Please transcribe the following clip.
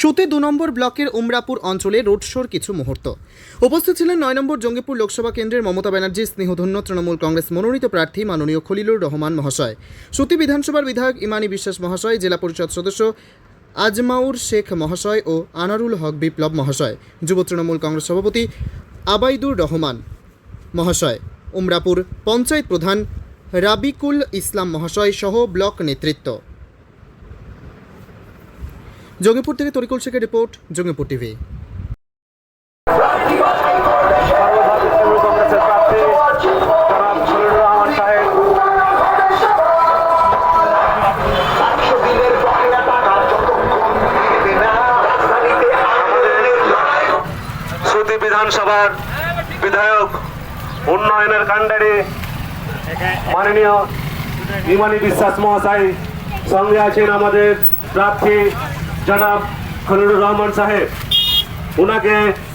সুতে দু নম্বর ব্লকের উমরাপুর অঞ্চলে রোড শোর কিছু মুহূর্ত। উপস্থিত ছিলেন নয় নম্বর জঙ্গিপুর লোকসভা কেন্দ্রের মমতা ব্যানার্জির স্নেহধন্য তৃণমূল কংগ্রেস মনোনীত প্রার্থী মাননীয় খলিলুর রহমান মহাশয়। সুতি বিধানসভার বিধায়ক ইমানি বিশ্বাস মহাশয়, জেলা পরিষদ সদস্য আজমাউর শেখ মহাশয় ও আনারুল হক বিপ্লব মহাশয়। যুব তৃণমূল কংগ্রেস সভাপতি আবাইদুর রহমান মহাশয়। উমরাপুর পঞ্চায়েত প্রধান রাবিকুল ইসলাম মহাশয় সহ ব্লক নেতৃত্ব। জঙ্গিপুর থেকে তরিকুল শেখের রিপোর্ট, জঙ্গিপুর টিভি। বিধানসভার বিধায়ক, উন্নয়নের কাণ্ডারি, মাননীয় ইমানি বিশ্বাস মহাশয় সঙ্গে আছেন আমাদের প্রার্থী জনাব খলিলুর রহমান সাহেব ওনাকে আপ